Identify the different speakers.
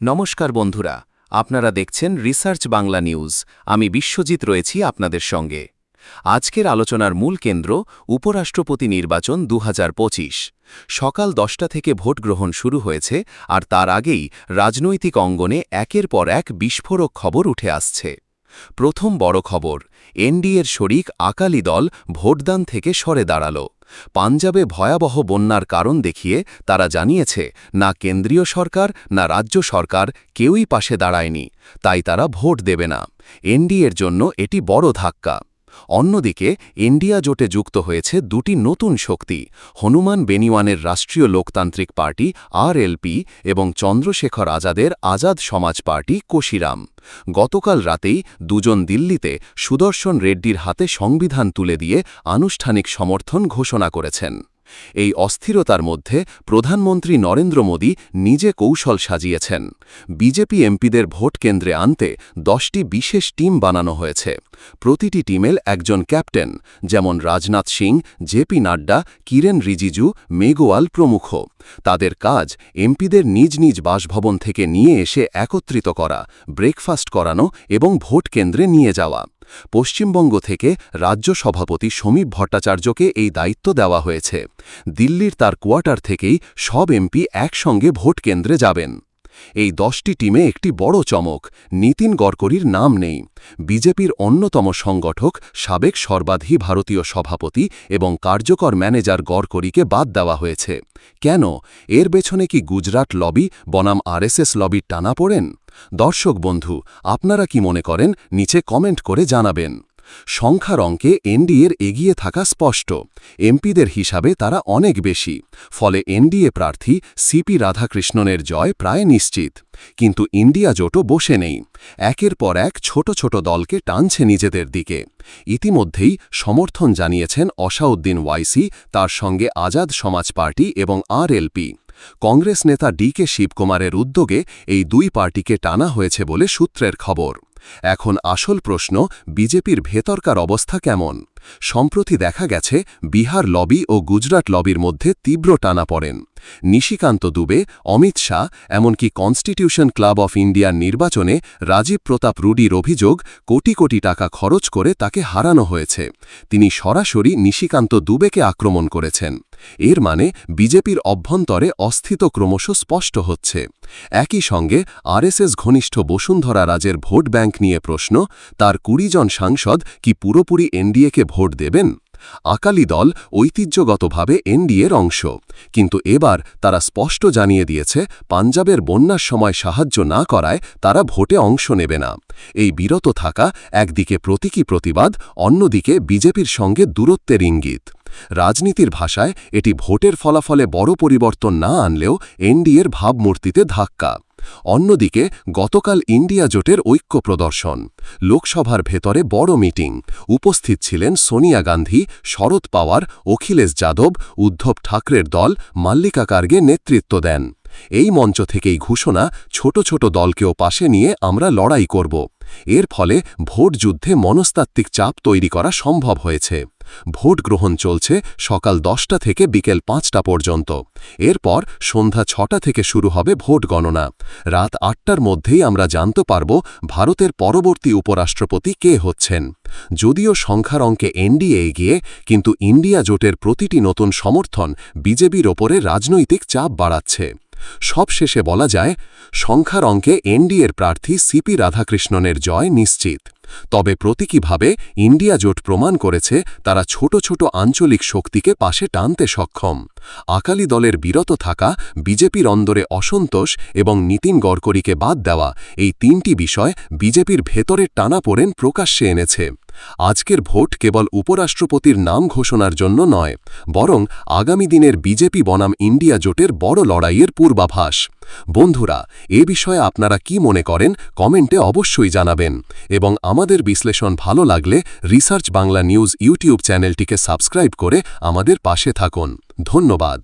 Speaker 1: নমস্কার বন্ধুরা, আপনারা দেখছেন রিসার্চ বাংলা নিউজ। আমি বিশ্বজিৎ রয়েছি আপনাদের সঙ্গে। আজকের আলোচনার মূল কেন্দ্র উপরাষ্ট্রপতি নির্বাচন দু হাজার পঁচিশ। সকাল দশটা থেকে ভোট গ্রহণ শুরু হয়েছে আর তার আগেই রাজনৈতিক অঙ্গনে একের পর এক বিস্ফোরক খবর উঠে আসছে। প্রথম বড় খবর, এনডিএর শরিক আকালি দল ভোটদান থেকে সরে দাঁড়াল। পাঞ্জাবে ভয়াবহ বন্যার কারণ দেখিয়ে তারা জানিয়েছে, না কেন্দ্রীয় সরকার, না রাজ্য সরকার কেউই পাশে দাঁড়ায়নি, তাই তারা ভোট দেবে না। এনডিএর জন্য এটি বড় ধাক্কা। অন্যদিকে, ইন্ডিয়া জোটে যুক্ত হয়েছে দুটি নতুন শক্তি, হনুমান বেনিওয়ানের রাষ্ট্রীয় লোকতান্ত্রিক পার্টি আরএলপি এবং চন্দ্রশেখর আজাদের আজাদ সমাজ পার্টি কোশিরাম। গতকাল রাতেই দুজন দিল্লিতে সুদর্শন রেড্ডির হাতে সংবিধান তুলে দিয়ে আনুষ্ঠানিক সমর্থন ঘোষণা করেছেন। এই অস্থিরতার মধ্যে প্রধানমন্ত্রী নরেন্দ্র মোদী নিজে কৌশল সাজিয়েছেন। বিজেপি এমপিদের ভোট কেন্দ্রে আনতে দশটি বিশেষ টিম বানানো হয়েছে। প্রতিটি টিমের একজন ক্যাপ্টেন, যেমন রাজনাথ সিং জেপি নাড্ডা, কিরেন রিজিজু মেঘোয়াল প্রমুখ। তাদের কাজ এমপিদের নিজ নিজ বাসভবন থেকে নিয়ে এসে একত্রিত করা, ব্রেকফাস্ট করানো এবং ভোট কেন্দ্রে নিয়ে যাওয়া। পশ্চিমবঙ্গ থেকে রাজ্য সভাপতি সমীপ ভট্টাচার্যকে এই দায়িত্ব দেওয়া হয়েছে। দিল্লির তার কোয়ার্টার থেকেই সব এমপি একসঙ্গে ভোট কেন্দ্রে যাবেন। এই দশটি টিমে একটি বড় চমক, নীতিন গড়করির নাম নেই। বিজেপির অন্যতম সংগঠক, সাবেক সর্বাধি ভারতীয় সভাপতি এবং কার্যকর ম্যানেজার গড়করিকে বাদ দেওয়া হয়েছে। কেন? এর পেছনে কি গুজরাট লবি, বনাম আরএসএস লবির টানা পড়েন? দর্শক বন্ধু, আপনারা কি মনে করেন? নিচে কমেন্ট করে জানাবেন। সংখ্যার অঙ্কে এনডিএর এগিয়ে থাকা স্পষ্ট। এমপিদের হিসাবে তারা অনেক বেশি, ফলে এনডিএ প্রার্থী সিপি রাধাকৃষ্ণনের জয় প্রায় নিশ্চিত। কিন্তু ইন্ডিয়া জোটও বসে নেই। একের পর এক ছোট ছোট দলকে টানছে নিজেদের দিকে। ইতিমধ্যেই সমর্থন জানিয়েছেন অসাউদ্দিন ওয়াইসি, তার সঙ্গে আজাদ সমাজ পার্টি এবং আরএলপি। কংগ্রেস নেতা ডি কে শিবকুমারের উদ্যোগে এই দুই পার্টিকে টানা হয়েছে বলে সূত্রের খবর। এখন আসল প্রশ্ন, বিজেপির ভেতরকার অবস্থা কেমন? সম্প্রতি দেখা গেছে, বিহার লবি ও গুজরাট লবির মধ্যে তীব্র টানা পড়েন। নিশিকান্ত দুবে, অমিত শাহ, এমনকি কনস্টিটিউশন ক্লাব অফ ইন্ডিয়ার নির্বাচনে রাজীব প্রতাপ রুডির অভিযোগ, কোটি কোটি টাকা খরচ করে তাকে হারানো হয়েছে। তিনি সরাসরি নিশিকান্ত দুবেকে আক্রমণ করেছেন। এর মানে বিজেপির অভ্যন্তরে অস্থিত ক্রমশ স্পষ্ট হচ্ছে। একই সঙ্গে আরএসএস ঘনিষ্ঠ বসুন্ধরা রাজের ভোট ব্যাংক নিয়ে প্রশ্ন, তার কুড়ি জন সাংসদ কি পুরোপুরি এনডিএকে ভোট দেবেন? আকালি দল ঐতিহ্যগতভাবে এনডিএর অংশ, কিন্তু এবার তারা স্পষ্ট জানিয়ে দিয়েছে, পাঞ্জাবের বন্যার সময় সাহায্য না করায় তারা ভোটে অংশ নেবে না। এই বিরত থাকা একদিকে প্রতীকী প্রতিবাদ, অন্যদিকে বিজেপির সঙ্গে দূরত্বের ইঙ্গিত। রাজনীতির ভাষায় এটি ভোটের ফলাফলে বড় পরিবর্তন না আনলেও এনডিএর ভাবমূর্তিতে ধাক্কা। অন্যদিকে, গতকাল ইন্ডিয়া জোটের ঐক্য প্রদর্শন। লোকসভার ভেতরে বড় মিটিং। উপস্থিত ছিলেন সোনিয়া গান্ধী শরদ পাওয়ার, অখিলেশ যাদব, উদ্ধব ঠাকরের দল, মাল্লিকা কার্গে নেতৃত্ব দেন। এই মঞ্চ থেকেই ঘোষণা, ছোট ছোট দলকেও পাশে নিয়ে আমরা লড়াই করব। এর ফলে ভোট যুদ্ধে মনস্তাত্ত্বিক চাপ তৈরি করা সম্ভব হয়েছে। ভোট গ্রহণ চলছে সকাল দশটা থেকে বিকেল পাঁচটা পর্যন্ত। এরপর সন্ধ্যা ছটা থেকে শুরু হবে ভোট গণনা। রাত আটটার মধ্যেই আমরা জানতে পারব ভারতের পরবর্তী উপরাষ্ট্রপতি কে হচ্ছেন। যদিও সংখ্যার অঙ্কে এনডিএ এগিয়ে, কিন্তু ইন্ডিয়া জোটের প্রতিটি নতুন সমর্থন বিজেপির ওপরে রাজনৈতিক চাপ বাড়াচ্ছে। সবশেষে বলা যায়, সংখ্যার অঙ্কে এনডিএর প্রার্থী সিপি রাধাকৃষ্ণনের জয় নিশ্চিত। তবে প্রতীকীভাবে ইন্ডিয়া জোট প্রমাণ করেছে তারা ছোট ছোট আঞ্চলিক শক্তিকে পাশে টানতে সক্ষম। আকালি দলের বিরত থাকা, বিজেপির অন্দরে অসন্তোষ এবং নীতিন গড়করিকে বাদ দেওয়া এই তিনটি বিষয় বিজেপির ভেতরের টানাপোড়েন প্রকাশ্যে এনেছে। আজকের ভোট কেবল উপরাষ্ট্রপতির নাম ঘোষণার জন্য নয়, বরং আগামী দিনের বিজেপি বনাম ইন্ডিয়া জোটের বড় লড়াইয়ের পূর্বাভাস। বন্ধুরা, এ বিষয়ে আপনারা কি মনে করেন কমেন্টে অবশ্যই জানাবেন, এবং আমাদের বিশ্লেষণ ভালো লাগলে রিসার্চ বাংলা নিউজ ইউটিউব চ্যানেলটিকে সাবস্ক্রাইব করে আমাদের পাশে থাকুন। ধন্যবাদ।